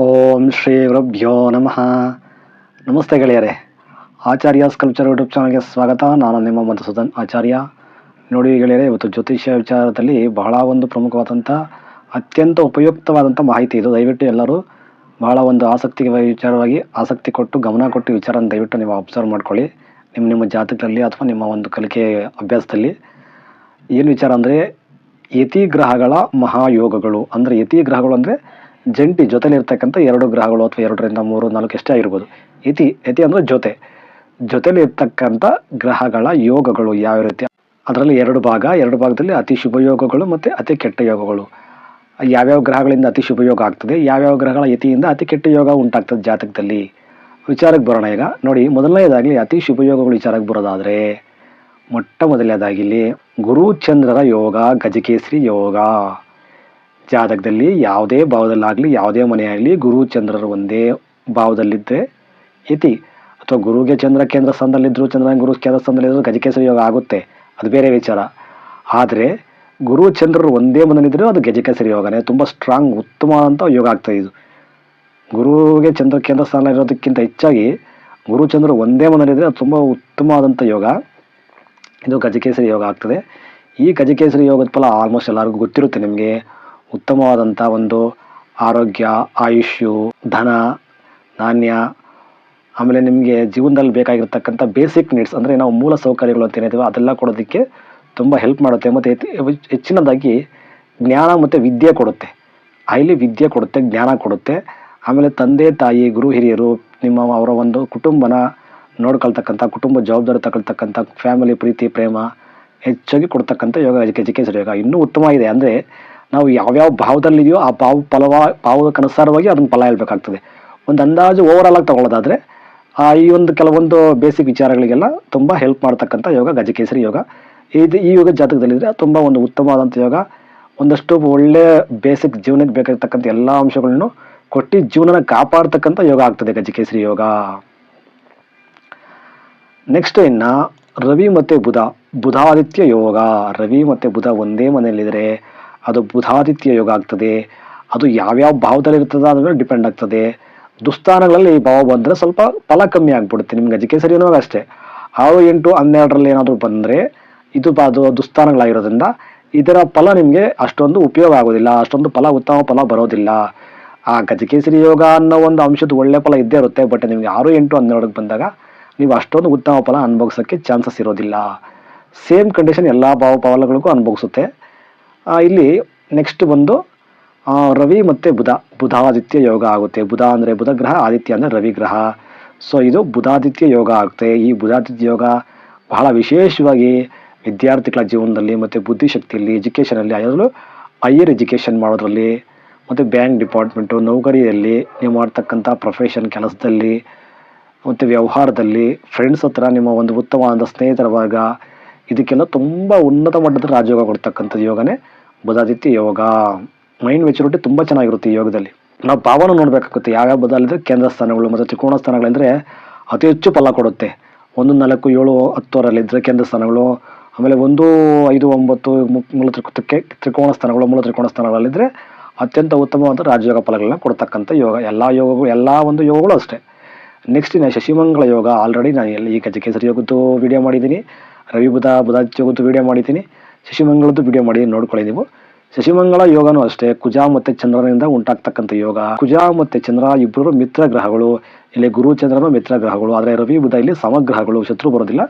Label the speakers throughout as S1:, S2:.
S1: ಓಂ ಶ್ರೀ ಗುರುಭ್ಯೋ ನಮಃ. ನಮಸ್ತೆ ಗೆಳೆಯರೆ. ಆಚಾರ್ಯ ಸ್ಕಲ್ಪ್ಚರ್ ಯೂಟ್ಯೂಬ್ ಚಾನಲ್ಗೆ ಸ್ವಾಗತ. ನಾನು ನಿಮ್ಮ ಮಧುಸೂದನ್ ಆಚಾರ್ಯ. ನೋಡಿ ಗೆಳೆಯರೆ, ಇವತ್ತು ಜ್ಯೋತಿಷ್ಯ ವಿಚಾರದಲ್ಲಿ ಬಹಳ ಒಂದು ಪ್ರಮುಖವಾದಂಥ, ಅತ್ಯಂತ ಉಪಯುಕ್ತವಾದಂಥ ಮಾಹಿತಿ ಇದು. ದಯವಿಟ್ಟು ಎಲ್ಲರೂ ಬಹಳ ಒಂದು ಆಸಕ್ತಿ ವಿಚಾರವಾಗಿ ಆಸಕ್ತಿ ಕೊಟ್ಟು, ಗಮನ ಕೊಟ್ಟು ವಿಚಾರನ ದಯವಿಟ್ಟು ನೀವು ಅಬ್ಸರ್ವ್ ಮಾಡ್ಕೊಳ್ಳಿ. ನಿಮ್ಮ ನಿಮ್ಮ ಜಾತಕದಲ್ಲಿ ಅಥವಾ ನಿಮ್ಮ ಒಂದು ಕಲಿಕೆ ಅಭ್ಯಾಸದಲ್ಲಿ ಏನು ವಿಚಾರ ಅಂದರೆ ಯತಿ ಗ್ರಹಗಳ ಮಹಾಯೋಗಗಳು. ಅಂದರೆ ಯತಿ ಗ್ರಹಗಳು ಅಂದರೆ ಜಂಟಿ ಜೊತೆಲಿರ್ತಕ್ಕಂಥ ಎರಡು ಗ್ರಹಗಳು ಅಥವಾ ಎರಡರಿಂದ ಮೂರು, ನಾಲ್ಕು ಎಷ್ಟೇ ಆಗಿರ್ಬೋದು. ಇತಿ ಯತಿ ಅಂದರೆ ಜೊತೆ. ಜೊತೆಲಿ ಇರ್ತಕ್ಕಂಥ ಗ್ರಹಗಳ ಯೋಗಗಳು ಯಾವ ರೀತಿ? ಅದರಲ್ಲಿ ಎರಡು ಭಾಗ, ಎರಡು ಭಾಗದಲ್ಲಿ ಅತಿ ಶುಭ ಯೋಗಗಳು ಮತ್ತು ಅತಿ ಕೆಟ್ಟ ಯೋಗಗಳು. ಯಾವ್ಯಾವ ಗ್ರಹಗಳಿಂದ ಅತಿ ಶುಭ ಯೋಗ ಆಗ್ತದೆ, ಯಾವ್ಯಾವ ಗ್ರಹಗಳ ಯತಿಯಿಂದ ಅತಿ ಕೆಟ್ಟ ಯೋಗ ಉಂಟಾಗ್ತದೆ ಜಾತಕದಲ್ಲಿ? ವಿಚಾರಕ್ಕೆ ಬರೋಣ ಈಗ. ನೋಡಿ, ಮೊದಲನೇದಾಗಲಿ ಅತಿ ಶುಭ ಯೋಗಗಳು ವಿಚಾರಕ್ಕೆ ಬರೋದಾದರೆ, ಮೊಟ್ಟ ಮೊದಲನೇದಾಗಿಲಿ ಗುರುಚಂದ್ರರ ಗುರು ಚಂದ್ರರ ಯೋಗ, ಗಜಕೇಸರಿ ಯೋಗ. ಜಾತಕದಲ್ಲಿ ಯಾವುದೇ ಭಾವದಲ್ಲಾಗಲಿ, ಯಾವುದೇ ಮನೆಯಾಗಲಿ ಗುರು ಚಂದ್ರರು ಒಂದೇ ಭಾವದಲ್ಲಿದ್ದರೆ ಇತಿ. ಅಥವಾ ಗುರುಗೆ ಚಂದ್ರ ಕೇಂದ್ರ ಸ್ಥಾನದಲ್ಲಿದ್ದರೂ ಚಂದ್ರ ಗುರು ಕೇಂದ್ರ ಸ್ಥಾನದಲ್ಲಿದ್ದರೂ ಗಜಕೇಸರಿ ಯೋಗ ಆಗುತ್ತೆ. ಅದು ಬೇರೆ ವಿಚಾರ. ಆದರೆ ಗುರು ಚಂದ್ರರು ಒಂದೇ ಮನೆಯಲ್ಲಿದ್ದರೆ ಅದು ಗಜಕೇಸರಿ ಯೋಗನೇ. ತುಂಬ ಸ್ಟ್ರಾಂಗ್ ಉತ್ತಮವಾದಂಥ ಯೋಗ ಆಗ್ತದೆ ಇದು. ಗುರುಗೆ ಚಂದ್ರ ಕೇಂದ್ರ ಸ್ಥಾನ ಇರೋದಕ್ಕಿಂತ ಹೆಚ್ಚಾಗಿ ಗುರು ಚಂದ್ರರು ಒಂದೇ ಮನೆಯಲ್ಲಿದ್ದರೆ ಅದು ತುಂಬ ಉತ್ತಮವಾದಂಥ ಯೋಗ. ಇದು ಗಜಕೇಸರಿ ಯೋಗ ಆಗ್ತದೆ. ಈ ಗಜಕೇಸರಿ ಯೋಗದ ಫಲ ಆಲ್ಮೋಸ್ಟ್ ಎಲ್ಲರಿಗೂ ಗೊತ್ತಿರುತ್ತೆ ನಿಮಗೆ. ಉತ್ತಮವಾದಂಥ ಒಂದು ಆರೋಗ್ಯ, ಆಯುಷ್ಯು, ಧನ, ನಾಣ್ಯ, ಆಮೇಲೆ ನಿಮಗೆ ಜೀವನದಲ್ಲಿ ಬೇಕಾಗಿರ್ತಕ್ಕಂಥ ಬೇಸಿಕ್ ನೀಡ್ಸ್ ಅಂದರೆ ನಾವು ಮೂಲ ಸೌಕರ್ಯಗಳು ಅಂತ ಏನಿದ್ದೀವೋ ಅದೆಲ್ಲ ಕೊಡೋದಕ್ಕೆ ತುಂಬ ಹೆಲ್ಪ್ ಮಾಡುತ್ತೆ ಮತ್ತು ಹೆಚ್ಚಿ- ಹೆಚ್ಚಿನದಾಗಿ ಜ್ಞಾನ ಮತ್ತು ವಿದ್ಯೆ ಕೊಡುತ್ತೆ. ಹೈಲಿ ವಿದ್ಯೆ ಕೊಡುತ್ತೆ, ಜ್ಞಾನ ಕೊಡುತ್ತೆ. ಆಮೇಲೆ ತಂದೆ, ತಾಯಿ, ಗುರು, ಹಿರಿಯರು, ನಿಮ್ಮ ಅವರ ಒಂದು ಕುಟುಂಬನ ನೋಡ್ಕೊಳ್ತಕ್ಕಂಥ, ಕುಟುಂಬ ಜವಾಬ್ದಾರಿ ತಗೊಳ್ತಕ್ಕಂಥ ಫ್ಯಾಮಿಲಿ ಪ್ರೀತಿ, ಪ್ರೇಮ ಹೆಚ್ಚಾಗಿ ಕೊಡ್ತಕ್ಕಂಥ ಯೋಗ ಎಜುಕೇಶನ್ ಯೋಗ ಇನ್ನೂ ಉತ್ತಮ ಇದೆ. ಅಂದರೆ ನಾವು ಯಾವ್ಯಾವ ಭಾವದಲ್ಲಿದೆಯೋ ಆ ಭಾವ ಫಲವ, ಭಾವಕ್ಕನುಸಾರವಾಗಿ ಅದನ್ನು ಫಲ ಹೇಳ್ಬೇಕಾಗ್ತದೆ. ಒಂದು ಅಂದಾಜು ಓವರಾಲ್ ಆಗಿ ತಗೊಳ್ಳೋದಾದರೆ, ಆ ಈ ಒಂದು ಕೆಲವೊಂದು ಬೇಸಿಕ್ ವಿಚಾರಗಳಿಗೆಲ್ಲ ತುಂಬ ಹೆಲ್ಪ್ ಮಾಡ್ತಕ್ಕಂಥ ಯೋಗ, ಗಜಕೇಸರಿ ಯೋಗ. ಇದು ಈ ಯೋಗ ಜಾತಕದಲ್ಲಿದ್ದರೆ ತುಂಬ ಒಂದು ಉತ್ತಮವಾದಂಥ ಯೋಗ. ಒಂದಷ್ಟು ಒಳ್ಳೆಯ ಬೇಸಿಕ್ ಜೀವನಕ್ಕೆ ಬೇಕಾಗಿರ್ತಕ್ಕಂಥ ಎಲ್ಲ ಅಂಶಗಳನ್ನು ಕೊಟ್ಟು ಜೀವನನ ಕಾಪಾಡ್ತಕ್ಕಂಥ ಯೋಗ ಆಗ್ತದೆ ಗಜಕೇಸರಿ ಯೋಗ. ನೆಕ್ಸ್ಟ್ ಇನ್ನು ರವಿ ಮತ್ತು ಬುಧ ಬುಧಾದಿತ್ಯ ಯೋಗ. ರವಿ ಮತ್ತು ಬುಧ ಒಂದೇ ಮನೆಯಲ್ಲಿದ್ದರೆ ಅದು ಬುಧಾದಿತ್ಯ ಯೋಗ ಆಗ್ತದೆ, ಅದು ಯಾವ್ಯಾವ ಭಾವದಲ್ಲಿ ಇರ್ತದೆ ಅದ್ರ ಮೇಲೆ ಡಿಪೆಂಡ್ ಆಗ್ತದೆ ದುಸ್ಥಾನಗಳಲ್ಲಿ ಭಾವ ಬಂದರೆ ಸ್ವಲ್ಪ ಫಲ ಕಮ್ಮಿ ಆಗಿಬಿಡುತ್ತೆ, ನಿಮ್ಗೆ ಅಜಿಕೆ ಸರಿ ಅನ್ನೋ ಅಷ್ಟೇ. ಆರು, ಎಂಟು, ಹನ್ನೆರಡರಲ್ಲಿ ಏನಾದರೂ ಬಂದರೆ ಇದು ಅದು ದುಸ್ಥಾನಗಳಾಗಿರೋದ್ರಿಂದ ಇದರ ಫಲ ನಿಮಗೆ ಅಷ್ಟೊಂದು ಉಪಯೋಗ ಆಗೋದಿಲ್ಲ, ಅಷ್ಟೊಂದು ಫಲ, ಉತ್ತಮ ಫಲ ಬರೋದಿಲ್ಲ. ಆ ಗಜಕೇಸರಿ ಯೋಗ ಅನ್ನೋ ಒಂದು ಅಂಶದ ಒಳ್ಳೆ ಫಲ ಇದ್ದೇ ಇರುತ್ತೆ ಬಟ್ ನಿಮಗೆ ಆರು, ಎಂಟು, ಹನ್ನೆರಡಕ್ಕೆ ಬಂದಾಗ ನೀವು ಅಷ್ಟೊಂದು ಉತ್ತಮ ಫಲ ಅನುಭವಿಸೋಕ್ಕೆ ಚಾನ್ಸಸ್ ಇರೋದಿಲ್ಲ. ಸೇಮ್ ಕಂಡೀಷನ್ ಎಲ್ಲ ಭಾವ ಫಲಗಳಿಗೂ ಅನುಭವಿಸುತ್ತೆ. ಇಲ್ಲಿ ನೆಕ್ಸ್ಟ್ ಬಂದು ರವಿ ಮತ್ತು ಬುಧ, ಬುಧಾದಿತ್ಯ ಯೋಗ ಆಗುತ್ತೆ. ಬುಧ ಅಂದರೆ ಬುಧ ಗ್ರಹ ಆದಿತ್ಯ ಅಂದರೆ ರವಿ ಗ್ರಹ ಸೊ ಇದು ಬುಧಾದಿತ್ಯ ಯೋಗ ಆಗುತ್ತೆ. ಈ ಬುಧಾದಿತ್ಯ ಯೋಗ ಬಹಳ ವಿಶೇಷವಾಗಿ ವಿದ್ಯಾರ್ಥಿಗಳ ಜೀವನದಲ್ಲಿ ಮತ್ತು ಬುದ್ಧಿಶಕ್ತಿಯಲ್ಲಿ ಎಜುಕೇಷನಲ್ಲಿ ಅದರಲ್ಲೂ ಹೈಯರ್ ಎಜುಕೇಷನ್ ಮಾಡೋದ್ರಲ್ಲಿ, ಮತ್ತು ಬ್ಯಾಂಕ್ ಡಿಪಾರ್ಟ್ಮೆಂಟು ನೌಕರಿಯಲ್ಲಿ, ನೀವು ಮಾಡ್ತಕ್ಕಂಥ ಪ್ರೊಫೆಷನ್ ಕೆಲಸದಲ್ಲಿ, ಮತ್ತು ವ್ಯವಹಾರದಲ್ಲಿ ಫ್ರೆಂಡ್ಸ್ ಹತ್ರ ನಿಮ್ಮ ಒಂದು ಉತ್ತಮವಾದ ಸ್ನೇಹಿತರ ವರ್ಗ ಇದಕ್ಕೆಲ್ಲ ತುಂಬ ಉನ್ನತ ಮಟ್ಟದ ರಾಜಯೋಗ ಕೊಡ್ತಕ್ಕಂಥ ಯೋಗನೇ. ಬುಧಾದಿತ್ಯ ಯೋಗ ಮೈಂಡ್ ಮೆಚುರಿಟಿ ತುಂಬ ಚೆನ್ನಾಗಿರುತ್ತೆ ಈ ಯೋಗದಲ್ಲಿ. ನಾವು ಭಾವನ ನೋಡಬೇಕಾಗುತ್ತೆ ಯಾವ್ಯಾವ ಬದಲಿದ್ರೆ ಕೇಂದ್ರ ಸ್ಥಾನಗಳು ಮತ್ತು ತ್ರಿಕೋಣ ಸ್ಥಾನಗಳಿದ್ರೆ ಅತಿ ಹೆಚ್ಚು ಫಲ ಕೊಡುತ್ತೆ. ಒಂದು ನಾಲ್ಕು, ಏಳು ಹತ್ತರಲ್ಲಿದ್ದರೆ ಕೇಂದ್ರ ಸ್ಥಾನಗಳು, ಆಮೇಲೆ ಒಂದು, ಐದು, ಒಂಬತ್ತು ಮೂಲ ತ್ರಿಕೋ- ತ್ರಿಕೆ- ತ್ರಿಕೋಣ ಸ್ಥಾನಗಳು, ಮೂಲ ತ್ರಿಕೋಣ ಸ್ಥಾನಗಳಲ್ಲಿದ್ದರೆ ಅತ್ಯಂತ ಉತ್ತಮವಾದ ರಾಜಯೋಗ ಫಲಗಳನ್ನ ಕೊಡ್ತಕ್ಕಂಥ ಯೋಗ. ಎಲ್ಲ ಯೋಗಗಳು, ಎಲ್ಲ ಒಂದು ಯೋಗಗಳು ಅಷ್ಟೇ. ನೆಕ್ಸ್ಟ್ ಇನ್ನು ಶಶಿಮಂಗಳ ಯೋಗ. ಆಲ್ರೆಡಿ ನಾನು ಎಲ್ಲಿ ಈ ಗಜಕೇಸರಿ ಯೋಗದ್ದು ವಿಡಿಯೋ ಮಾಡಿದ್ದೀನಿ. ರವಿ ಬುಧ, ಬುಧಾದಿತ್ಯ ಯೋಗದ್ದು ವಿಡಿಯೋ ಮಾಡಿದ್ದೀನಿ. ಶಶಿಮಂಗಳದ್ದು ವಿಡಿಯೋ ಮಾಡಿ ನೋಡ್ಕೊಳ್ಳಿ ನೀವು. ಶಶಿಮಂಗಳ ಯೋಗನೂ ಅಷ್ಟೇ. ಕುಜ ಮತ್ತು ಚಂದ್ರನಿಂದ ಉಂಟಾಗ್ತಕ್ಕಂಥ ಯೋಗ. ಕುಜ ಮತ್ತು ಚಂದ್ರ ಇಬ್ಬರು ಮಿತ್ರ ಗ್ರಹಗಳು. ಇಲ್ಲಿ ಗುರು ಚಂದ್ರನು ಮಿತ್ರ ಗ್ರಹಗಳು. ಆದರೆ ರವಿ ಬುಧ ಇಲ್ಲಿ ಸಮಗ್ರಹಗಳು. ಶತ್ರು ಬರೋದಿಲ್ಲ.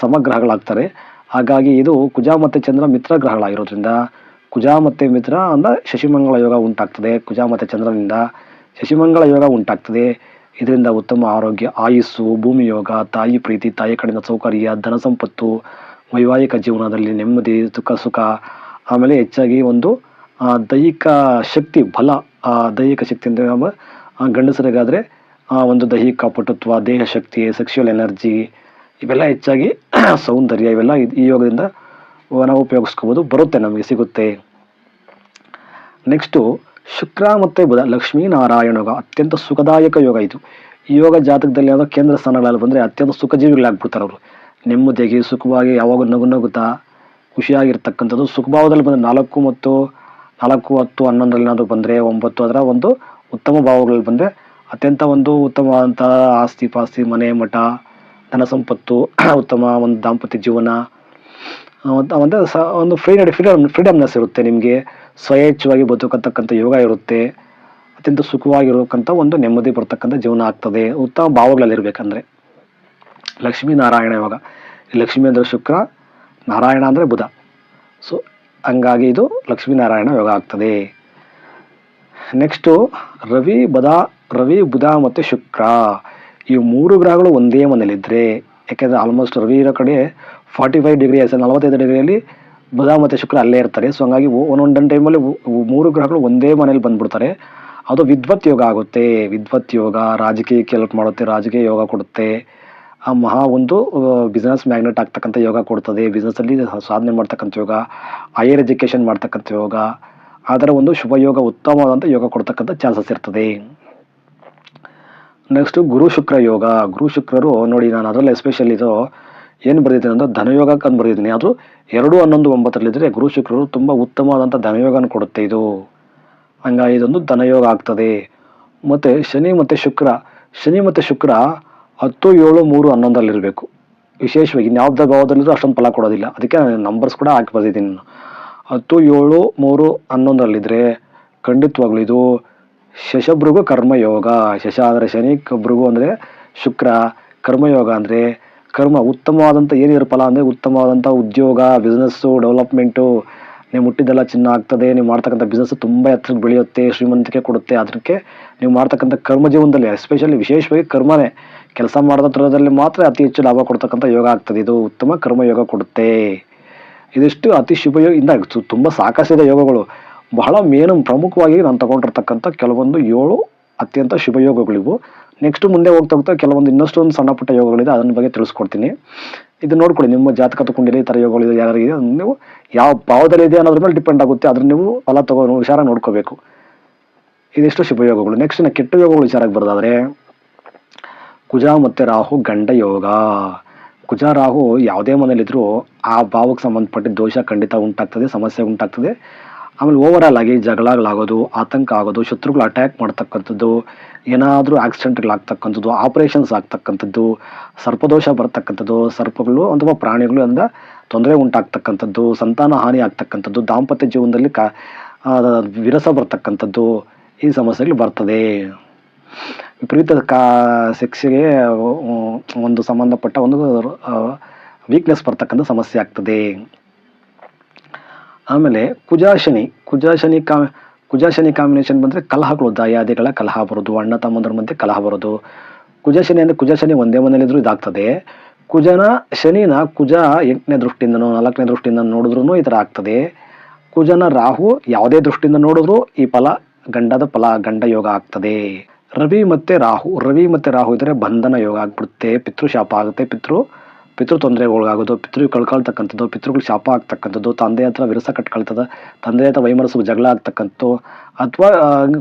S1: ಸಮಗ್ರಹಗಳಾಗ್ತಾರೆ. ಹಾಗಾಗಿ ಇದು ಕುಜ ಮತ್ತು ಚಂದ್ರ ಮಿತ್ರ ಗ್ರಹಗಳಾಗಿರೋದ್ರಿಂದ ಕುಜ ಮತ್ತು ಮಿತ್ರ ಅಂದ ಶಶಿಮಂಗಲ ಯೋಗ ಉಂಟಾಗ್ತದೆ. ಕುಜ ಮತ್ತು ಚಂದ್ರನಿಂದ ಶಶಿಮಂಗಲ ಯೋಗ ಉಂಟಾಗ್ತದೆ. ಇದರಿಂದ ಉತ್ತಮ ಆರೋಗ್ಯ, ಆಯುಸ್ಸು, ಭೂಮಿ ಯೋಗ, ತಾಯಿ ಪ್ರೀತಿ, ತಾಯಿ ಕಡೆಯಿಂದ ಸೌಕರ್ಯ, ಧನ ಸಂಪತ್ತು ವೈವಾಹಿಕ ಜೀವನದಲ್ಲಿ ನೆಮ್ಮದಿ ಸುಖ ಸುಖ, ಆಮೇಲೆ ಹೆಚ್ಚಾಗಿ ಒಂದು ದೈಹಿಕ ಶಕ್ತಿ, ಬಲ ದೈಹಿಕ ಶಕ್ತಿ ಅಂದರೆ ನಮ್ಮ ಗಂಡಸರಿಗಾದರೆ ಒಂದು ದೈಹಿಕ ಪಟುತ್ವ, ದೇಹ ಶಕ್ತಿ ಸೆಕ್ಷುವಲ್ ಎನರ್ಜಿ ಇವೆಲ್ಲ ಹೆಚ್ಚಾಗಿ ಸೌಂದರ್ಯ ಇವೆಲ್ಲ ಈ ಯೋಗದಿಂದ ನಾವು ಉಪಯೋಗಿಸ್ಕೋಬೋದು, ಬರುತ್ತೆ, ನಮಗೆ ಸಿಗುತ್ತೆ. ನೆಕ್ಸ್ಟು ಶುಕ್ರ ಮತ್ತು ಬುಧ ಲಕ್ಷ್ಮೀನಾರಾಯಣ ಯೋಗ, ಅತ್ಯಂತ ಸುಖದಾಯಕ ಯೋಗ ಇದು. ಯೋಗ ಜಾತಕದಲ್ಲಿ ಯಾವುದೋ ಕೇಂದ್ರ ಸ್ಥಾನಗಳಲ್ಲಿ ಬಂದರೆ ಅತ್ಯಂತ ಸುಖಜೀವಿಗಳಾಗ್ಬಿಡ್ತಾರೆ ಅವರು ನೆಮ್ಮದಿಯಾಗಿ ಸುಖವಾಗಿ ಯಾವಾಗ ನಗು ನಗುತ್ತಾ ಖುಷಿಯಾಗಿರ್ತಕ್ಕಂಥದ್ದು. ಸುಖಭಾವದಲ್ಲಿ ಬಂದರೆ ನಾಲ್ಕು ಮತ್ತು ನಾಲ್ಕು ಹತ್ತು ಹನ್ನೊಂದರಲ್ಲಿ ಏನಾದರೂ ಬಂದರೆ ಒಂಬತ್ತು ಅದರ ಒಂದು ಉತ್ತಮ ಭಾವಗಳಲ್ಲಿ ಬಂದರೆ ಅತ್ಯಂತ ಒಂದು ಉತ್ತಮವಾದಂಥ ಆಸ್ತಿ ಪಾಸ್ತಿ, ಮನೆ, ಮಠ, ಧನ ಸಂಪತ್ತು, ಉತ್ತಮ ಒಂದು ದಾಂಪತ್ಯ ಜೀವನ ಒಂದು ಸ, ಒಂದು ಫ್ರೀ ಫ್ರೀಡಮ್ ಫ್ರೀಡಮ್ನೆಸ್ ಇರುತ್ತೆ ನಿಮಗೆ. ಸ್ವಯೇಚ್ಛವಾಗಿ ಬದುಕತಕ್ಕಂಥ ಯೋಗ ಇರುತ್ತೆ. ಅತ್ಯಂತ ಸುಖವಾಗಿರತಕ್ಕಂಥ ಒಂದು ನೆಮ್ಮದಿ ಬರ್ತಕ್ಕಂಥ ಜೀವನ ಆಗ್ತದೆ. ಉತ್ತಮ ಭಾವಗಳಲ್ಲಿರಬೇಕಂದ್ರೆ. ಲಕ್ಷ್ಮೀನಾರಾಯಣ ಯೋಗ ಲಕ್ಷ್ಮೀ ಅಂದರೆ ಶುಕ್ರ, ನಾರಾಯಣ ಅಂದರೆ ಬುಧ. ಸೊ ಹಂಗಾಗಿ ಇದು ಲಕ್ಷ್ಮೀನಾರಾಯಣ ಯೋಗ ಆಗ್ತದೆ. ನೆಕ್ಸ್ಟು ರವಿ ಬುಧ ರವಿ, ಬುಧ ಮತ್ತು ಶುಕ್ರ. ಈ ಮೂರು ಗ್ರಹಗಳು ಒಂದೇ ಮನೇಲಿದ್ದರೆ ಯಾಕೆಂದರೆ ಆಲ್ಮೋಸ್ಟ್ ರವಿ ಇರೋ ಕಡೆ ಫಾರ್ಟಿ ಫೈವ್ ಡಿಗ್ರಿ ನಲವತ್ತೈದು ಡಿಗ್ರಿಯಲ್ಲಿ ಬುಧ ಮತ್ತು ಶುಕ್ರ ಅಲ್ಲೇ ಇರ್ತಾರೆ. ಸೊ ಹಂಗಾಗಿ ಒಂದೊಂದೊಂದು ಟೈಮಲ್ಲಿ ಮೂರು ಗ್ರಹಗಳು ಒಂದೇ ಮನೇಲಿ ಬಂದ್ಬಿಡ್ತಾರೆ. ಅದು ವಿದ್ವತ್ ಯೋಗ ಆಗುತ್ತೆ. ವಿದ್ವತ್ ಯೋಗ, ರಾಜಕೀಯಕ್ಕೆ ಹೆಲ್ಪ್ ಮಾಡುತ್ತೆ, ರಾಜಕೀಯ ಯೋಗ ಕೊಡುತ್ತೆ. ಆ ಮಹಾ ಒಂದು ಬಿಸ್ನೆಸ್ ಮ್ಯಾಗ್ನೆಟ್ ಆಗ್ತಕ್ಕಂಥ ಯೋಗ ಕೊಡ್ತದೆ. ಬಿಸ್ನೆಸ್ಸಲ್ಲಿ ಸಾಧನೆ ಮಾಡ್ತಕ್ಕಂಥ ಯೋಗ ಹೈಯರ್ ಎಜುಕೇಷನ್ ಮಾಡ್ತಕ್ಕಂಥ ಯೋಗ, ಅದರ ಒಂದು ಶುಭ ಯೋಗ, ಉತ್ತಮವಾದಂಥ ಯೋಗ ಕೊಡ್ತಕ್ಕಂಥ ಚಾನ್ಸಸ್ ಇರ್ತದೆ. ನೆಕ್ಸ್ಟು ಗುರು ಶುಕ್ರ ಯೋಗ. ಗುರು ಶುಕ್ರರು, ನೋಡಿ ನಾನು ಅದರಲ್ಲಿ ಎಸ್ಪೆಷಲಿ ಇದು ಏನು ಬರೆದಿದ್ದೀನಿ ಅಂದರೆ ಧನಯೋಗಕ್ಕೆ ಅಂತ ಬರೆದಿದ್ದೀನಿ. ಅದು ಎರಡು ಹನ್ನೊಂದು ಒಂಬತ್ತರಲ್ಲಿದ್ದರೆ ಗುರು ಶುಕ್ರರು ತುಂಬ ಉತ್ತಮವಾದಂಥ ಧನಯೋಗನ ಕೊಡುತ್ತೆ ಇದು. ಹಂಗಾಗಿ ಇದೊಂದು ಧನಯೋಗ ಆಗ್ತದೆ. ಮತ್ತು ಶನಿ ಮತ್ತು ಶುಕ್ರ, ಶನಿ ಮತ್ತು ಶುಕ್ರ ಹತ್ತು ಏಳು ಮೂರು ಹನ್ನೊಂದರಲ್ಲಿರಬೇಕು. ವಿಶೇಷವಾಗಿ ಇನ್ಯಾವ್ದು ಭಾವದಲ್ಲಿದ್ದರೂ ಅಷ್ಟೊಂದು ಫಲ ಕೊಡೋದಿಲ್ಲ. ಅದಕ್ಕೆ ನಂಬರ್ಸ್ ಕೂಡ ಹಾಕಿ ಬರ್ದಿದ್ದೀನಿ ನಾನು. ಹತ್ತು ಏಳು ಮೂರು ಹನ್ನೊಂದರಲ್ಲಿದ್ದರೆ ಖಂಡಿತವಾಗ್ಲೂ ಇದು ಶಶಭೃಗು ಕರ್ಮಯೋಗ. ಶಶ ಅಂದರೆ ಶನಿ, ಭೃಗು ಅಂದರೆ ಶುಕ್ರ. ಕರ್ಮಯೋಗ ಅಂದರೆ ಕರ್ಮ. ಉತ್ತಮವಾದಂಥ ಏನಿರೋ ಫಲ ಅಂದರೆ ಉತ್ತಮವಾದಂಥ ಉದ್ಯೋಗ ಬಿಸ್ನೆಸ್ಸು ಡೆವಲಪ್ಮೆಂಟು ನೀವು ಮುಟ್ಟಿದ್ದೆಲ್ಲ ಚಿನ್ನ ಆಗ್ತದೆ. ನೀವು ಮಾಡ್ತಕ್ಕಂಥ ಬಿಸ್ನೆಸ್ ತುಂಬ ಎತ್ತರಕ್ಕೆ ಬೆಳೆಯುತ್ತೆ, ಶ್ರೀಮಂತಿಕೆ ಕೊಡುತ್ತೆ. ಅದಕ್ಕೆ ನೀವು ಮಾಡ್ತಕ್ಕಂಥ ಕರ್ಮ ಜೀವನದಲ್ಲಿ ಎಸ್ಪೆಷಲಿ ವಿಶೇಷವಾಗಿ ಕರ್ಮನೇ. ಕೆಲಸ ಮಾಡೋದ್ರಲ್ಲಿ ಮಾತ್ರ ಅತಿ ಹೆಚ್ಚು ಲಾಭ ಕೊಡ್ತಕ್ಕಂಥ ಯೋಗ ಆಗ್ತದೆ. ಇದು ಉತ್ತಮ ಕರ್ಮಯೋಗ ಕೊಡುತ್ತೆ. ಇದಿಷ್ಟು ಅತಿ ಶುಭ ಯೋಗ ಇಂದ ತುಂಬ ಸಾಕಷ್ಟಿದೆ ಯೋಗಗಳು. ಬಹಳ ಮೇನು ಪ್ರಮುಖವಾಗಿ ನಾನು ತಗೊಂಡಿರ್ತಕ್ಕಂಥ ಕೆಲವೊಂದು ಏಳು ಅತ್ಯಂತ ಶುಭ ಯೋಗಗಳಿವು. ನೆಕ್ಸ್ಟ್ ಮುಂದೆ ಹೋಗ್ತಾ ಹೋಗ್ತಾ ಕೆಲವೊಂದು ಇನ್ನಷ್ಟು ಒಂದು ಸಣ್ಣ ಪುಟ್ಟ ಯೋಗಗಳಿದೆ, ಅದನ್ನ ಬಗ್ಗೆ ತಿಳಿಸ್ಕೊಡ್ತೀನಿ. ಇದು ನೋಡ್ಕೊಳ್ಳಿ, ನಿಮ್ಮ ಜಾತಕ ತಗೊಂಡಿರಿ ಈ ಥರ ಯೋಗಗಳಿದೆ ಯಾರಿಗೆ ಅದನ್ನು ನೀವು ಯಾವ ಭಾವದಲ್ಲಿ ಇದೆ ಅನ್ನೋದ್ರ ಮೇಲೆ ಡಿಪೆಂಡ್ ಆಗುತ್ತೆ. ಅದ್ರ ನೀವು ಫಲ ತಗೋ ವಿಚಾರ ನೋಡ್ಕೋಬೇಕು. ಇದಿಷ್ಟು ಶುಭ ಯೋಗಗಳು. ನೆಕ್ಸ್ಟ್ ನಾ ಕೆಟ್ಟ ಯೋಗಗಳು ವಿಚಾರಕ್ಕೆ ಬರೋದಾದ್ರೆ ಕುಜ ಮತ್ತು ರಾಹು ಗಂಡ ಯೋಗ. ಕುಜ ರಾಹು ಯಾವುದೇ ಮನೇಲಿದ್ರು ಆ ಭಾವಕ್ಕೆ ಸಂಬಂಧಪಟ್ಟ ದೋಷ ಖಂಡಿತ ಉಂಟಾಗ್ತದೆ, ಸಮಸ್ಯೆ ಉಂಟಾಗ್ತದೆ. ಆಮೇಲೆ ಓವರ್ ಆಲ್ ಆಗಿ ಜಗಳಗಳಾಗೋದು ಆತಂಕ ಆಗೋದು, ಶತ್ರುಗಳು ಅಟ್ಯಾಕ್ ಮಾಡ್ತಕ್ಕಂಥದ್ದು, ಏನಾದರೂ ಆಕ್ಸಿಡೆಂಟ್ಗಳಾಗ್ತಕ್ಕಂಥದ್ದು ಆಪರೇಷನ್ಸ್ ಆಗ್ತಕ್ಕಂಥದ್ದು, ಸರ್ಪದೋಷ ಬರ್ತಕ್ಕಂಥದ್ದು, ಸರ್ಪಗಳು ಅಥವಾ ಪ್ರಾಣಿಗಳು ಅಂದ ತೊಂದರೆ ಉಂಟಾಗ್ತಕ್ಕಂಥದ್ದು, ಸಂತಾನ ಹಾನಿ ಆಗ್ತಕ್ಕಂಥದ್ದು, ದಾಂಪತ್ಯ ಜೀವನದಲ್ಲಿ ಕ ವಿರಸ ಬರ್ತಕ್ಕಂಥದ್ದು ಈ ಸಮಸ್ಯೆಗಳು ಬರ್ತದೆ. ವಿಪರೀತ ಕಾ, ಸೆಕ್ಸ್ಗೆ ಒಂದು ಸಂಬಂಧಪಟ್ಟ ಒಂದು ವೀಕ್ನೆಸ್ ಬರ್ತಕ್ಕಂಥ ಸಮಸ್ಯೆ ಆಗ್ತದೆ. ಆಮೇಲೆ ಕುಜಾಶನಿ ಕುಜಾಶನಿ ಕಾ, ಕುಜಾಶನಿ ಕಾಂಬಿನೇಷನ್ ಬಂದರೆ ಕಲಹಗಳು, ದಾಯಾದಿಗಳ ಕಲಹ ಬರೋದು, ಅಣ್ಣ, ತಮ್ಮಂದ್ರ ಮಧ್ಯೆ ಕಲಹ ಬರೋದು. ಕುಜಶನಿ ಅಂದರೆ ಕುಜಶನಿ ಒಂದೇ ಮನೇಲಿದ್ರೂ ಇದಾಗ್ತದೆ. ಕುಜನ ಶನಿನ ಕುಜ ಎಂಟನೇ ದೃಷ್ಟಿಯಿಂದನೋ, ನಾಲ್ಕನೇ ದೃಷ್ಟಿಯಿಂದ ನೋಡಿದ್ರೂ ಈ ಥರ ಆಗ್ತದೆ. ಕುಜನ ರಾಹು ಯಾವುದೇ ದೃಷ್ಟಿಯಿಂದ ನೋಡಿದ್ರೂ ಈ ಫಲ, ಗಂಡದ ಫಲ, ಗಂಡ ಯೋಗ ಆಗ್ತದೆ. ರವಿ ಮತ್ತೆ ರಾಹು. ರವಿ ಮತ್ತೆ ರಾಹು ಇದ್ದರೆ ಬಂಧನ ಯೋಗ ಆಗ್ಬಿಡುತ್ತೆ. ಪಿತೃಶಾಪ ಆಗುತ್ತೆ. ಪಿತೃ ಪಿತೃ ತೊಂದರೆಗೊಳಗಾಗೋದು. ಪಿತೃ ಕಳ್ಕೊಳ್ತಕ್ಕಂಥದ್ದು. ಪಿತೃಗಳು ಶಾಪ ಆಗ್ತಕ್ಕಂಥದ್ದು. ತಂದೆ ಹತ್ರ ವಿರಸ ಕಟ್ಕೊಳ್ತದ. ತಂದೆ ಹತ್ರ ವೈಮನಸ್ಸು ಜಗಳ ಆಗ್ತಕ್ಕಂಥದ್ದು. ಅಥವಾ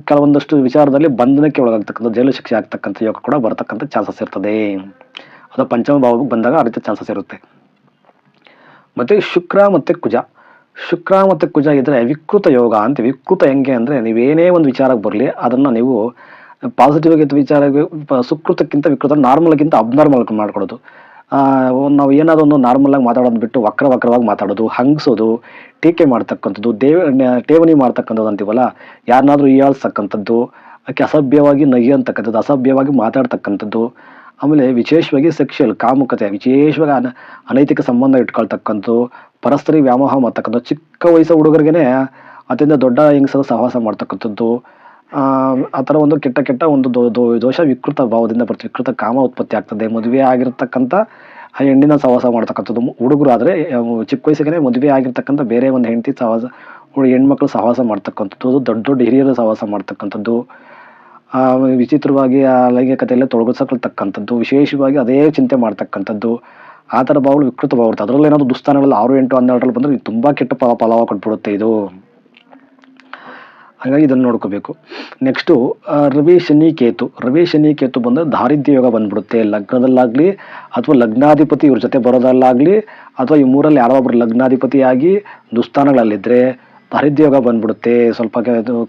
S1: ಕೆಲವೊಂದಷ್ಟು ವಿಚಾರದಲ್ಲಿ ಬಂಧನಕ್ಕೆ ಒಳಗಾಗ್ತಕ್ಕಂಥ ಜೈಲು ಶಿಕ್ಷೆ ಆಗ್ತಕ್ಕಂಥ ಯೋಗ ಕೂಡ ಬರ್ತಕ್ಕಂಥ ಚಾನ್ಸಸ್ ಇರ್ತದೆ. ಅದು ಪಂಚಮ ಭಾವಕ್ಕೆ ಬಂದಾಗ ಆ ರೀತಿ ಚಾನ್ಸಸ್ ಇರುತ್ತೆ. ಮತ್ತೆ ಶುಕ್ರ ಮತ್ತೆ ಕುಜ. ಶುಕ್ರ ಮತ್ತೆ ಕುಜ ಇದ್ದರೆ ವಿಕೃತ ಯೋಗ ಅಂತ ವಿಕೃತ ಹೆಂಗೆ ಅಂದ್ರೆ ನೀವೇನೇ ಒಂದು ವಿಚಾರಕ್ಕೆ ಬರಲಿ, ಅದನ್ನ ನೀವು ಪಾಸಿಟಿವ್ ಆಗಿ ವಿಚಾರ ಸುಕೃತಕ್ಕಿಂತ ವಿಕೃತ ನಾರ್ಮಲ್ಗಿಂತ ಅಬ್ನಾರ್ಮಲ್ ಮಾಡ್ಕೊಡೋದು ಆ, ನಾವು ಏನಾದರೂ ಒಂದು ನಾರ್ಮಲ್ ಆಗಿ ಮಾತಾಡೋದು ಬಿಟ್ಟು ವಕ್ರ ವಕ್ರವಾಗಿ ಮಾತಾಡೋದು ಹಂಗಿಸೋದು ಟೀಕೆ ಮಾಡ್ತಕ್ಕಂಥದ್ದು ದೇವ ಠೇವಣಿ ಮಾಡ್ತಕ್ಕಂಥದ್ದು ಅಂತೀವಲ್ಲ ಯಾರನ್ನಾದರೂ ಹೀಯಾಳ್ಸ್ತಕ್ಕಂಥದ್ದು ಅದಕ್ಕೆ ಅಸಭ್ಯವಾಗಿ ನಗಿಯಂತಕ್ಕಂಥದ್ದು ಅಸಭ್ಯವಾಗಿ ಮಾತಾಡ್ತಕ್ಕಂಥದ್ದು ಆಮೇಲೆ ವಿಶೇಷವಾಗಿ ಸೆಕ್ಷುಯಲ್ ಕಾಮುಕತೆ ವಿಶೇಷವಾಗಿ ಅನ ಅನೈತಿಕ ಸಂಬಂಧ ಇಟ್ಕೊಳ್ತಕ್ಕಂಥದ್ದು ಪರಸ್ಪರಿ ವ್ಯಾಮೋಹ ಮಾಡ್ತಕ್ಕಂಥದ್ದು ಚಿಕ್ಕ ವಯಸ್ಸ ಹುಡುಗರಿಗೆ ಅತ್ಯಂತ ದೊಡ್ಡ ಹೆಂಗಸರ ಸಹವಾಸ ಮಾಡ್ತಕ್ಕಂಥದ್ದು ಆ ಥರ ಒಂದು ಕೆಟ್ಟ ಕೆಟ್ಟ ಒಂದು ದೋ- ದೋಷ ವಿಕೃತ ಭಾವದಿಂದ ಬರ್ತದೆ ವಿಕೃತ ಕಾಮ ಉತ್ಪತ್ತಿ ಆಗ್ತದೆ. ಮದುವೆ ಆಗಿರ್ತಕ್ಕಂಥ ಆ ಹೆಣ್ಣಿನ ಸಹವಾಸ ಮಾಡ್ತಕ್ಕಂಥದ್ದು. ಹುಡುಗರು ಆದರೆ ಚಿಕ್ಕ ವಯಸ್ಸಿಗೆ ಮದುವೆ ಆಗಿರ್ತಕ್ಕಂಥ ಬೇರೆ ಒಂದು ಹೆಂಡತಿ ಸಹವಾಸ ಹೆಣ್ಮಕ್ಳು ಸಹವಾಸ ಮಾಡ್ತಕ್ಕಂಥದ್ದು ದೊಡ್ಡ ದೊಡ್ಡ ಹಿರಿಯರು ಸಹವಾಸ ಮಾಡ್ತಕ್ಕಂಥದ್ದು. ವಿಚಿತ್ರವಾಗಿ ಆ ಲೈಂಗಿಕತೆಯಲ್ಲೇ ತೊಡಗಿಸಕೊಳ್ತಕ್ಕಂಥದ್ದು ವಿಶೇಷವಾಗಿ ಅದೇ ಚಿಂತೆ ಮಾಡ್ತಕ್ಕಂಥದ್ದು. ಆ ಥರ ಭಾವಗಳು ವಿಕೃತ ಭಾವ ಅದರಲ್ಲಿ ಏನಾದರೂ ದುಸ್ಥಾನಗಳಲ್ಲಿ ಆರು ಎಂಟು ಹನ್ನೆರಡರಲ್ಲಿ ಬಂದರೆ ತುಂಬ ಕೆಟ್ಟ ಪಲಾವ ಕೊಟ್ಬಿಡುತ್ತೆ ಇದು. ಹಾಗಾಗಿ ಇದನ್ನು ನೋಡ್ಕೋಬೇಕು. ನೆಕ್ಸ್ಟು ರವಿ ಶನಿ ಕೇತು. ರವಿ ಶನಿ ಕೇತು ಬಂದರೆ ದಾರಿದ್ರ್ಯ ಯೋಗ ಬಂದ್ಬಿಡುತ್ತೆ. ಲಗ್ನದಲ್ಲಾಗಲಿ ಅಥವಾ ಲಗ್ನಾಧಿಪತಿ ಇವ್ರ ಜೊತೆ ಬರೋದಲ್ಲಾಗಲಿ ಅಥವಾ ಈ ಮೂರಲ್ಲಿ ಯಾರೋ ಒಬ್ಬರು ಲಗ್ನಾಧಿಪತಿಯಾಗಿ ದುಸ್ಥಾನಗಳಲ್ಲಿದ್ದರೆ ಹರಿದ್ಯೋಗ ಬಂದ್ಬಿಡುತ್ತೆ. ಸ್ವಲ್ಪ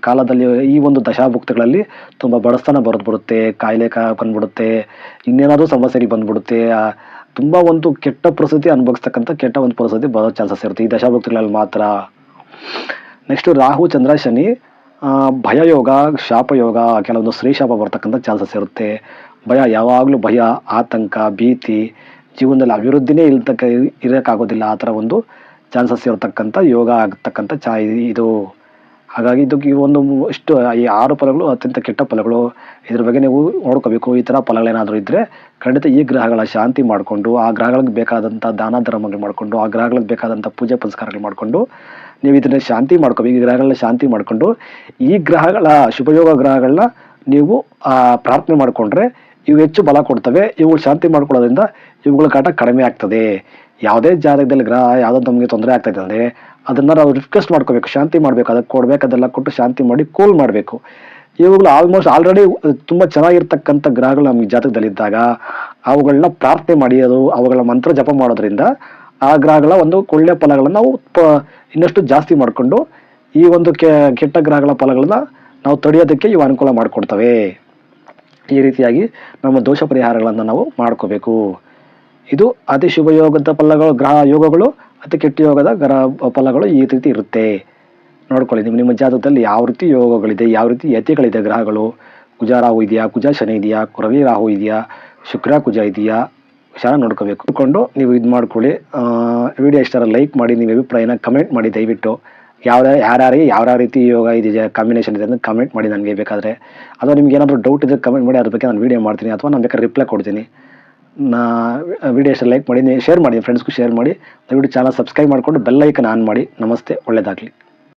S1: ಕಾಲದಲ್ಲಿ ಈ ಒಂದು ದಶಾಭುಕ್ತಗಳಲ್ಲಿ ತುಂಬ ಬಡಸ್ತನ ಬರೆದು ಬಿಡುತ್ತೆ ಕಾಯಿಲೆ ಕಾ, ಬಂದ್ಬಿಡುತ್ತೆ. ಇನ್ನೇನಾದರೂ ಸಮಸ್ಯೆಗೆ ಬಂದ್ಬಿಡುತ್ತೆ. ತುಂಬ ಒಂದು ಕೆಟ್ಟ ಪರಿಸ್ಥಿತಿ ಅನುಭವಿಸ್ತಕ್ಕಂಥ ಕೆಟ್ಟ ಒಂದು ಪರಿಸ್ಥಿತಿ ಬರೋ ಚಾನ್ಸಸ್ ಇರುತ್ತೆ ಈ ದಶಾಭುಕ್ತಿಗಳಲ್ಲಿ ಮಾತ್ರ. ನೆಕ್ಸ್ಟು ರಾಹು, ಚಂದ್ರ, ಶನಿ. ಭಯಯೋಗ, ಶಾಪಯೋಗ, ಕೆಲವೊಂದು ಸ್ತ್ರೀ ಶಾಪ ಬರ್ತಕ್ಕಂಥ ಚಾನ್ಸಸ್ ಇರುತ್ತೆ. ಭಯ ಯಾವಾಗಲೂ ಭಯ, ಆತಂಕ, ಭೀತಿ, ಜೀವನದಲ್ಲಿ ಅಭಿವೃದ್ಧಿನೇ ಇಲ್ತಕ್ಕ, ಇರೋಕ್ಕಾಗೋದಿಲ್ಲ. ಆ ಥರ ಒಂದು ಚಾನ್ಸಸ್ ಇರತಕ್ಕಂಥ ಯೋಗ ಆಗ್ತಕ್ಕಂಥ ಚಾ ಇದು. ಹಾಗಾಗಿ ಇದಕ್ಕೆ ಒಂದು ಇಷ್ಟು, ಈ ಆರು ಫಲಗಳು ಅತ್ಯಂತ ಕೆಟ್ಟ ಫಲಗಳು. ಇದ್ರ ಬಗ್ಗೆ ನೀವು ನೋಡ್ಕೋಬೇಕು. ಈ ಥರ ಫಲಗಳೇನಾದರೂ ಇದ್ದರೆ ಖಂಡಿತ ಈ ಗ್ರಹಗಳ ಶಾಂತಿ ಮಾಡಿಕೊಂಡು, ಆ ಗ್ರಹಗಳಿಗೆ ಬೇಕಾದಂಥ ದಾನ ಧರ್ಮಗಳು ಮಾಡಿಕೊಂಡು, ಆ ಗ್ರಹಗಳಿಗೆ ಬೇಕಾದಂಥ ಪೂಜೆ ಪುನಸ್ಕಾರಗಳು ಮಾಡಿಕೊಂಡು, ನೀವು ಇದನ್ನ ಶಾಂತಿ ಮಾಡ್ಕೋಬೇಕು. ಈ ಗ್ರಹಗಳನ್ನ ಶಾಂತಿ ಮಾಡಿಕೊಂಡು, ಈ ಗ್ರಹಗಳ ಶುಭಯೋಗ ಗ್ರಹಗಳನ್ನ ನೀವು ಪ್ರಾರ್ಥನೆ ಮಾಡಿಕೊಂಡ್ರೆ ಇವು ಹೆಚ್ಚು ಬಲ ಕೊಡ್ತವೆ. ಇವುಗಳು ಶಾಂತಿ ಮಾಡ್ಕೊಳ್ಳೋದ್ರಿಂದ ಇವುಗಳ ಕಾಟ ಕಡಿಮೆ ಆಗ್ತದೆ. ಯಾವುದೇ ಜಾತಕದಲ್ಲಿ ಗ್ರಹ ಯಾವುದೋ ನಮಗೆ ತೊಂದರೆ ಆಗ್ತದೆ ಅಂದರೆ ಅದನ್ನು ನಾವು ರಿಕ್ವೆಸ್ಟ್ ಮಾಡ್ಕೋಬೇಕು, ಶಾಂತಿ ಮಾಡಬೇಕು, ಅದಕ್ಕೆ ಕೊಡ್ಬೇಕು, ಅದೆಲ್ಲ ಕೊಟ್ಟು ಶಾಂತಿ ಮಾಡಿ ಕೂಲ್ ಮಾಡಬೇಕು. ಇವುಗಳು ಆಲ್ಮೋಸ್ಟ್ ಆಲ್ರೆಡಿ ತುಂಬ ಚೆನ್ನಾಗಿರ್ತಕ್ಕಂಥ ಗ್ರಹಗಳು ನಮಗೆ ಜಾತಕದಲ್ಲಿದ್ದಾಗ, ಅವುಗಳನ್ನ ಪ್ರಾರ್ಥನೆ ಮಾಡಿ ಅವುಗಳ ಮಂತ್ರ ಜಪ ಮಾಡೋದ್ರಿಂದ ಆ ಗ್ರಹಗಳ ಒಂದು ಒಳ್ಳೆಯ ಫಲಗಳನ್ನು ನಾವು ಇನ್ನಷ್ಟು ಜಾಸ್ತಿ ಮಾಡಿಕೊಂಡು ಈ ಒಂದು ಕೆಟ್ಟ ಗ್ರಹಗಳ ಫಲಗಳನ್ನ ನಾವು ತಡೆಯೋದಕ್ಕೆ ಇವು ಅನುಕೂಲ ಮಾಡಿಕೊಡ್ತವೆ. ಈ ರೀತಿಯಾಗಿ ನಮ್ಮ ದೋಷ ಪರಿಹಾರಗಳನ್ನು ನಾವು ಮಾಡ್ಕೋಬೇಕು. ಇದು ಅತಿ ಶುಭ ಯೋಗದ ಫಲಗಳು, ಗ್ರಹ ಯೋಗಗಳು ಅತಿ ಕೆಟ್ಟ ಯೋಗದ ಗರ ಫಲಗಳು ಈ ರೀತಿ ಇರುತ್ತೆ. ನೋಡ್ಕೊಳ್ಳಿ, ನಿಮ್ಮ ನಿಮ್ಮ ಜಾತಕದಲ್ಲಿ ಯಾವ ರೀತಿ ಯೋಗಗಳಿದೆ, ಯಾವ ರೀತಿ ಯತಿಗಳಿದೆ ಗ್ರಹಗಳು? ಕುಜ ರಾಹು ಇದೆಯಾ? ಕುಜ ಶನಿ ಇದೆಯಾ? ಕುರವಿ ರಾಹು ಇದೆಯಾ? ಶುಕ್ರ, ಕುಜ ಇದೆಯಾ? ಚೆನ್ನಾಗಿ ನೋಡ್ಕೋಬೇಕು. ನೋಡಿಕೊಂಡು ನೀವು ಇದು ಮಾಡ್ಕೊಳ್ಳಿ. ವಿಡಿಯೋ ಇಷ್ಟಾರ ಲೈಕ್ ಮಾಡಿ, ನಿಮ್ಮ ಅಭಿಪ್ರಾಯನ ಕಮೆಂಟ್ ಮಾಡಿ ದಯವಿಟ್ಟು. ಯಾವ ಯಾರ್ಯಾರಿಗೆ ಯಾವ ರೀತಿ ಯೋಗ ಇದೆ ಕಾಂಬಿನೇಷನ್ ಇದೆ ಅಂತ ಕಮೆಂಟ್ ಮಾಡಿ ನನಗೆ ಬೇಕಾದರೆ. ಅಥವಾ ನಿಮ್ಗೆ ಏನಾದರೂ ಡೌಟ್ ಇದ್ದರೆ ಕಮೆಂಟ್ ಮಾಡಿ, ಅದ್ರ ಬಗ್ಗೆ ನಾನು ವೀಡಿಯೋ ಮಾಡ್ತೀನಿ. ಅಥವಾ ನಾನು ಬೇಕಾದ್ರೆ ರಿಪ್ಲೈ ಕೊಡ್ತೀನಿ. ನಾ ವಿಡಿಯೋ ಎಷ್ಟು ಲೈಕ್ ಮಾಡಿ ಶೇರ್ ಮಾಡಿ ಫ್ರೆಂಡ್ಸ್ಗೂ ಶೇರ್ ಮಾಡಿ. ದಯವಿಟ್ಟು ಚಾನಲ್ ಸಬ್ಸ್ಕ್ರೈಬ್ ಮಾಡಿಕೊಂಡು ಬೆಲ್ ಐಕನ್ ಆನ್ ಮಾಡಿ. ನಮಸ್ತೆ ಒಳ್ಳೆಯದಾಗಲಿ